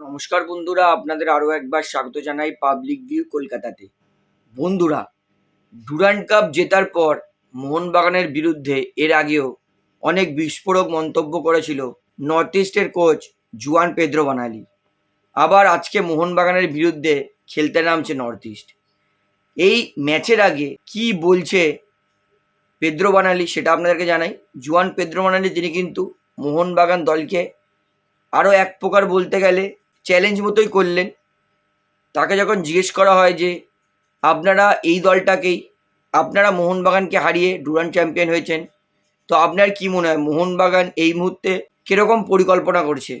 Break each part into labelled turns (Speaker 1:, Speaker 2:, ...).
Speaker 1: নমস্কার বন্ধুরা, আপনাদের আরও একবার স্বাগত জানাই পাবলিক ভিউ কলকাতাতে। বন্ধুরা ডুরান্ড কাপ জেতার পর মোহনবাগানের বিরুদ্ধে এর আগেও অনেক বিস্ফোরক মন্তব্য করেছিল নর্থ ইস্টের কোচ জুয়ান পেদ্রো বানালি। আবার আজকে মোহনবাগানের বিরুদ্ধে খেলতে নামছে নর্থ ইস্ট এই ম্যাচের আগে কি বলছে পেদ্রো বানালি সেটা আপনাদেরকে জানাই। জুয়ান পেদ্রো বানালি, তিনি কিন্তু মোহনবাগান দলকে আরও এক প্রকার বলতে গেলে চ্যালেঞ্জ মতোই করলেন। তাকে যখন জিজ্ঞেস করা হয় যে, আপনারা এই দলটাকেই, আপনারা মোহনবাগানকে হারিয়ে ডুরান্ড চ্যাম্পিয়ন হয়েছেন, তো আপনার কি মনে হয়, মোহনবাগান এই মুহূর্তে কীরকম পরিকল্পনা করছে?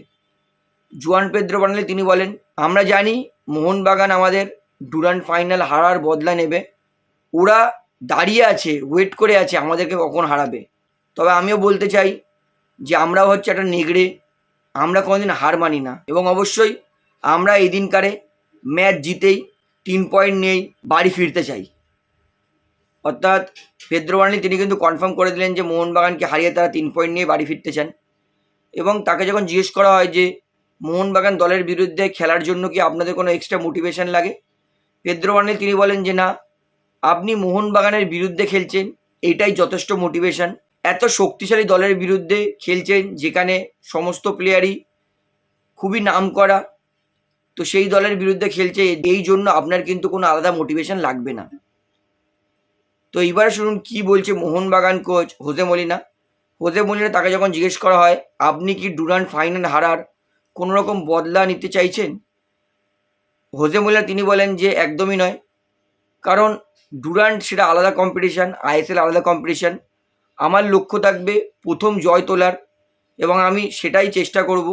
Speaker 1: জুয়ান পেদ্রো বানালে তিনি বলেন, আমরা জানি মোহনবাগান আমাদের ডুরান্ড ফাইনাল হারার বদলা নেবে। ওরা দাঁড়িয়ে আছে ওয়েট করে আছে, আমাদেরকে কখন হারাবে? তবে আমিও বলতে চাই যে, আমরাও হচ্ছে একটা নেগড়ে আমরা কোনোদিন হার মানি না। এবং অবশ্যই আমরা এই দিনকারে ম্যাচ জিতেই তিন পয়েন্ট নিয়েই বাড়ি ফিরতে চাই। অর্থাৎ পেদ্রোবানি তিনি কিন্তু কনফার্ম করে দিলেন যে মোহনবাগানকে হারিয়ে তারা তিন পয়েন্ট নিয়ে বাড়ি ফিরতে চান। এবং তাকে যখন জিজ্ঞেস করা হয় যে, মোহনবাগান দলের বিরুদ্ধে খেলার জন্য কি আপনাদের কোনো এক্সট্রা মোটিভেশন লাগে? পেদ্রোবানি তিনি বলেন যে, না, আপনি মোহনবাগানের বিরুদ্ধে খেলছেন এইটাই যথেষ্ট মোটিভেশন এত শক্তিশালী দলের বিরুদ্ধে খেলছেন যেখানে সমস্ত প্লেয়ারই খুবই নাম করা। তো সেই দলের বিরুদ্ধে খেলছে, এই জন্য আপনার কিন্তু কোনো আলাদা মোটিভেশন লাগবে না। তো এইবারে শুনুন, কি বলছে Mohun Bagan coach Jose Molina. Jose Molina তাকে যখন জিজ্ঞেস করা হয়, আপনি কি ডুরান্ড ফাইনাল হারার কোনো রকম বদলা নিতে চাইছেন? হোসে মলিনা তিনি বলেন যে, একদমই নয়। কারণ ডুরান্ড সেটা আলাদা কম্পিটিশান আইএসএল আলাদা কম্পিটিশান আমার লক্ষ্য থাকবে প্রথম জয় তোলার এবং আমি সেটাই চেষ্টা করব।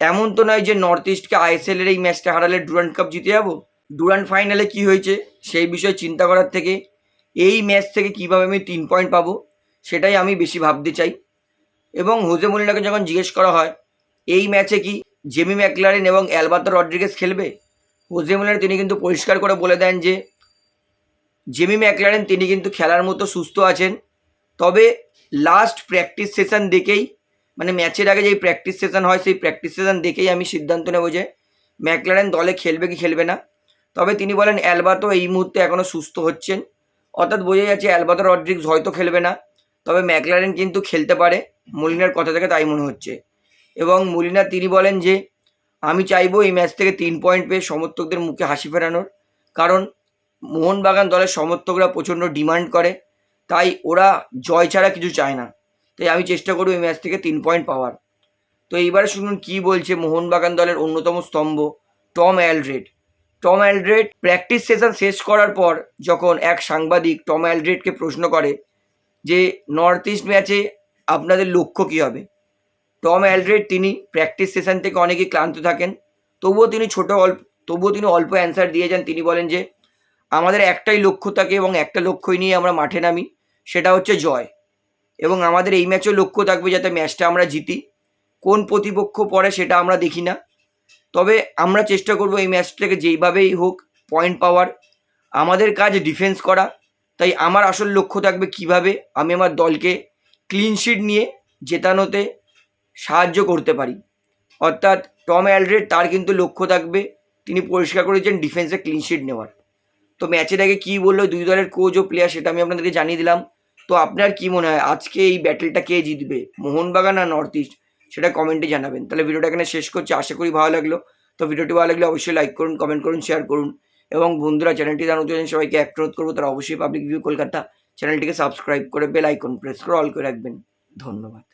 Speaker 1: এমন তো নয় যে নর্থ ইস্টকে আইএসএলের এই ম্যাচটা হারালে ডুরান্ড কাপ জিতে যাব। ডুরান্ড ফাইনালে কি হয়েছে সেই বিষয়ে চিন্তা করার থেকে, এই ম্যাচ থেকে কীভাবে আমি তিন পয়েন্ট পাবো সেটাই আমি বেশি ভাবতে চাই। এবং হোজে মলিনাকে যখন জিজ্ঞেস করা হয়, এই ম্যাচে কি জেমি ম্যাকলারেন এবং অ্যালবাতো রড্রিগেস খেলবে? হোজে মলিনা তিনি কিন্তু পরিষ্কার করে বলে দেন যে জেমি ম্যাকলারেন তিনি কিন্তু খেলার মতো সুস্থ আছেন। তবে লাস্ট প্র্যাকটিস সেশন দেখেই মানে ম্যাচের আগে যেই প্র্যাকটিস সেশন হয়, সেই প্র্যাকটিস সেশন দেখেই আমি সিদ্ধান্ত নেব যে ম্যাকলারেন দলে খেলবে কি খেলবে না। তবে তিনি বলেন অ্যালবাতো এই মুহূর্তে এখনও সুস্থ হচ্ছেন। অর্থাৎ বোঝা যাচ্ছে অ্যালবাতো রড্রিক্স হয়তো খেলবে না, তবে ম্যাকলারেন কিন্তু খেলতে পারে, মলিনার কথা থেকে তাই মনে হচ্ছে। এবং মলিনা তিনি বলেন যে, আমি চাইব এই ম্যাচ থেকে তিন পয়েন্ট পেয়ে সমর্থকদের মুখে হাসি ফেরানোর, কারণ মোহনবাগান দলের সমর্থকরা প্রচণ্ড ডিমান্ড করে তাই ওরা জয় ছাড়া কিছু চায় না। তাই আমি চেষ্টা করব এই ম্যাচ থেকে তিন পয়েন্ট পাওয়ার। তো এইবারে শুনুন কি বলছে মোহনবাগান দলের অন্যতম স্তম্ভ, Tom Aldred. Tom Aldred practice session শেষ করার পর যখন এক সাংবাদিক টম অ্যালড্রেডকে প্রশ্ন করে যে নর্থ ইস্ট ম্যাচে আপনাদের লক্ষ্য কী হবে? টম অ্যালড্রেড তিনি প্র্যাকটিস সেশন থেকে অনেকেই ক্লান্ত থাকেন। তবুও তিনি ছোট অল্প, তবুও তিনি অল্প অ্যান্সার দিয়ে যান। তিনি বলেন যে, আমাদের একটাই লক্ষ্য থাকে এবং একটা লক্ষ্যই নিয়ে আমরা মাঠে নামি। সেটা হচ্ছে জয়। এবং আমাদের এই ম্যাচও লক্ষ্য থাকবে যাতে ম্যাচটা আমরা জিতি। কোন প্রতিপক্ষ পড়ে সেটা আমরা দেখি না। তবে আমরা চেষ্টা করব এই ম্যাচটাকে যেইভাবেই হোক পয়েন্ট পাওয়ার আমাদের কাজ ডিফেন্স করা। তাই আমার আসল লক্ষ্য থাকবে কীভাবে আমি আমার দলকে ক্লিন শিট নিয়ে জেতানোতে সাহায্য করতে পারি। অর্থাৎ টম অ্যালড্রেড তার কিন্তু লক্ষ্য থাকবে, তিনি পরিষ্কার করেছেন ডিফেন্সে ক্লিন শিট নেওয়ার। তো ম্যাচের আগে কী বলল? দুই দলের কোচ ও প্লেয়ার সেটা আমি আপনাদেরকে জানিয়ে দিলাম। তো আপনার কি মনে হয়? আজকে এই ব্যাটেলটা কে জিতবে? মোহনবাগান আর নর্থ ইস্ট সেটা কমেন্টে জানাবেন। তাহলে ভিডিওটা এখানে শেষ করছি। আশা করি ভালো লাগল। তো ভিডিওটি ভালো লাগলে অবশ্যই লাইক করুন কমেন্ট করুন শেয়ার করুন। এবং বন্ধুরা চ্যানেলটি জানো নতুন সবাইকে এক অনুরোধ করব। তারা অবশ্যই পাবলিক ভিউ কলকাতা চ্যানেলটিকে সাবস্ক্রাইব করে বেল আইকন প্রেস করে অল করে রাখবেন। ধন্যবাদ।